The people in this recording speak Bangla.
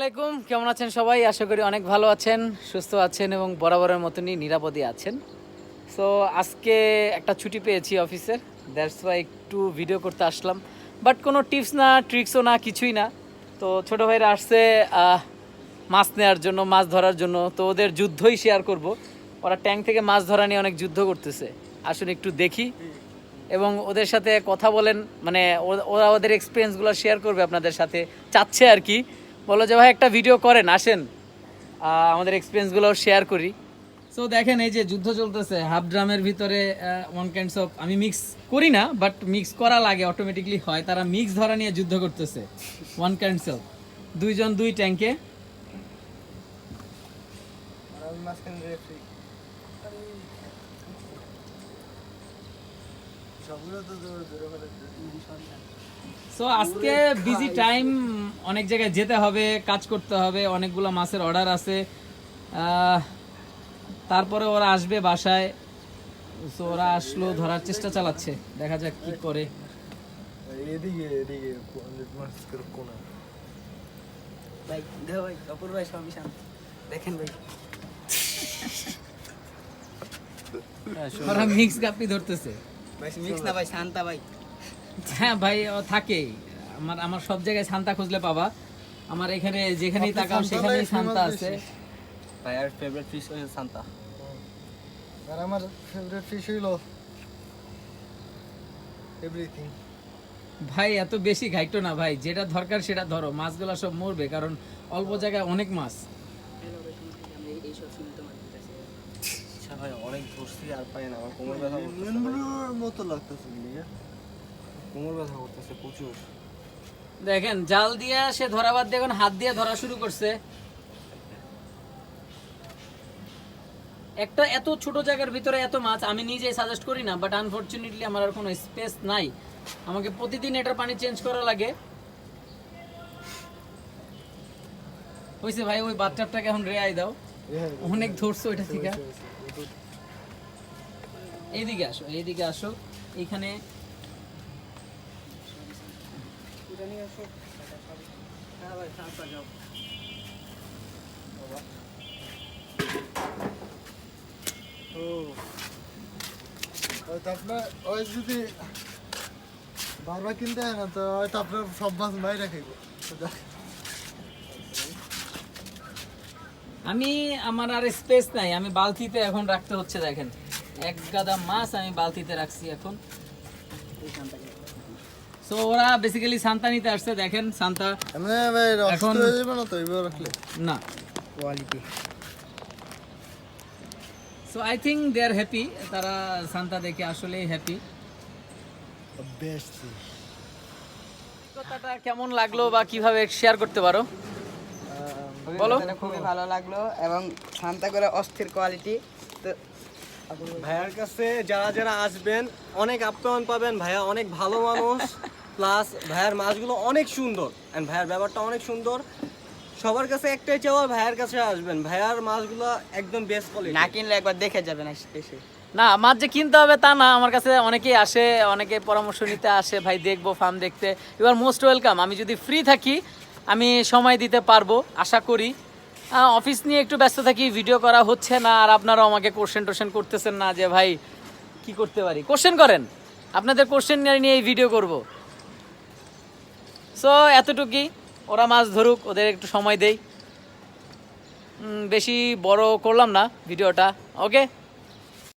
আলাইকুম। কেমন আছেন সবাই? আশা করি অনেক ভালো আছেন, সুস্থ আছেন এবং বরাবরের মতনই নিরাপদে আছেন। সো আজকে একটা ছুটি পেয়েছি অফিসের। দ্যাটস ওয়াই একটু ভিডিও করতে আসলাম। বাট কোনো টিপস না ট্রিক্সও না, কিছুই না। তো ছোটো ভাইরা আসছে মাছ নেওয়ার জন্য, মাছ ধরার জন্য। তো ওদের যুদ্ধই শেয়ার করব। ওরা ট্যাঙ্ক থেকে মাছ ধরা নিয়ে অনেক যুদ্ধ করতেছে। আসুন একটু দেখি। এবং ওদের সাথে কথা বলেন মানে ওরা ওদের এক্সপিরিয়েন্সগুলো শেয়ার করবে আপনাদের সাথে। চাচ্ছে আর কি। বলো যে ভাই একটা ভিডিও করেন আসেন। আমাদের এক্সপিরিয়েন্সগুলো শেয়ার করি। সো দেখেন এই যে যুদ্ধ চলতেছে হাফ ড্রামের ভিতরে ওয়ান কাইন্ডস অফ আমি মিক্স করি না বাট মিক্স করা লাগে অটোমেটিকলি হয়। তারা মিক্স ধরা নিয়ে যুদ্ধ করতেছে ওয়ান কাইন্ডস অফ দুইজন দুই ট্যাঙ্কে সো আজকে বিজি টাইম অনেক জায়গায় যেতে হবে কাজ করতে হবে অনেকগুলো মাছের অর্ডার আছে। তারপরে ওরা আসবে বাসায়। সো ওরা আসলো ধরার চেষ্টা চালাচ্ছে। দেখা যাক কি করে। এদিকে এদিকে ভাই দেখো ভাই অপূর্ব ভাই সবই শান্ত। দেখেন ভাই। ওরা মিক্স গাপ্পি ধরতেছে। মিক্স না ভাই শান্তা ভাই। হ্যাঁ ভাই থাকে। আমার আমার সব জায়গায় শান্তা খুঁজলে পাবা। আমার এখানে যেখানেই তাকাও সেখানেই শান্তা আছে। ভাই আর ফেভারিট ফিশ শান্তা। আর আমার ফেভারিট ফিশ হইল এভরিথিং ভাই এত বেশি ঘাইটো না ভাই যেটা দরকার সেটা ধরো মাছগুলো সব মরবে কারণ অল্প জায়গায় অনেক মাছ। আচ্ছা ভাই অনেক ধরছি আর পাই না আমার কোমর ব্যথা মতো লাগতেছে কোমর ব্যথা করতেছে প্রচুর। দেখেন জাল দিয়ে সে ধরা বাদ দিয়ে এখন হাত দিয়ে ধরা শুরু করছে। একটা এত ছোট জায়গার ভিতরে এত মাছ আমি নিজে সাজেস্ট করি না বাট আনফরচুনেটলি আমার আর কোনো স্পেস নাই। আমাকে প্রতিদিন এটার পানি চেঞ্জ করা লাগে। হয়েছে ভাই ওই বাথটাবটাকে এখন রেয়াই দাও। অনেক ধরছো এটা থেকে। এইদিকে আসো এইদিকে আসো। হয়তো আপনার ওই যদি বারবার কিনতে হয় না, তো হয়তো আপনার সব মাছ বাইরে খাইব। আমি আমার আর স্পেস নাই আমি বালতিতে এখন রাখতে হচ্ছে দেখেন। এক গাদা মাছ আমি বালতিতে রাখছি এখন। সো ওরা বেসিক্যালি সান্তা নিতে আসছে দেখেন সান্তা। এখন- না তো এইভাবে রাখলে? না। Quality so I think they are happy তারা সান্তা দেখে আসলেই হ্যাপি বেস্ট কথাটা কেমন লাগল বা কীভাবে শেয়ার করতে পারো? বলো। খুবই ভালো লাগল এবং শান্তা করে অস্থির কোয়ালিটি তো ভাইয়ার কাছে যারা যারা আসবেন অনেক আপ্যায়ন পাবেন। ভাইয়া অনেক ভালো মানুষ। প্লাস ভাইয়ার মাছগুলো অনেক সুন্দর। অ্যান্ড ভাইয়ার ব্যাপারটা অনেক সুন্দর। সবার কাছে একটাই চাওয়া ভাইয়ার কাছে আসবেন। ভাইয়ার মাছগুলো একদম বেস্ট কোয়ালিটি না কিনলে একবার দেখে যাবেন এসে না মাছ যে কিনতে হবে তা না। আমার কাছে অনেকেই আসে অনেকে পরামর্শ নিতে আসে ভাই দেখব ফার্ম দেখতে। এবার মোস্ট ওয়েলকাম আমি যদি ফ্রি থাকি আমি সময় দিতে পারব, আশা করি। অফিস নিয়ে একটু ব্যস্ত থাকি ভিডিও করা হচ্ছে না, আর আপনারাও আমাকে কোশ্চেন টোশ্চেন করতেছেন না যে, ভাই, কি করতে পারি? কোশ্চেন করেন। আপনাদের কোশ্চেন নিয়ে এই ভিডিও করব। সো এতটুকুই। ওরা মাছ ধরুক, ওদের একটু সময় দেই। বেশি বড় করলাম না ভিডিওটা ওকে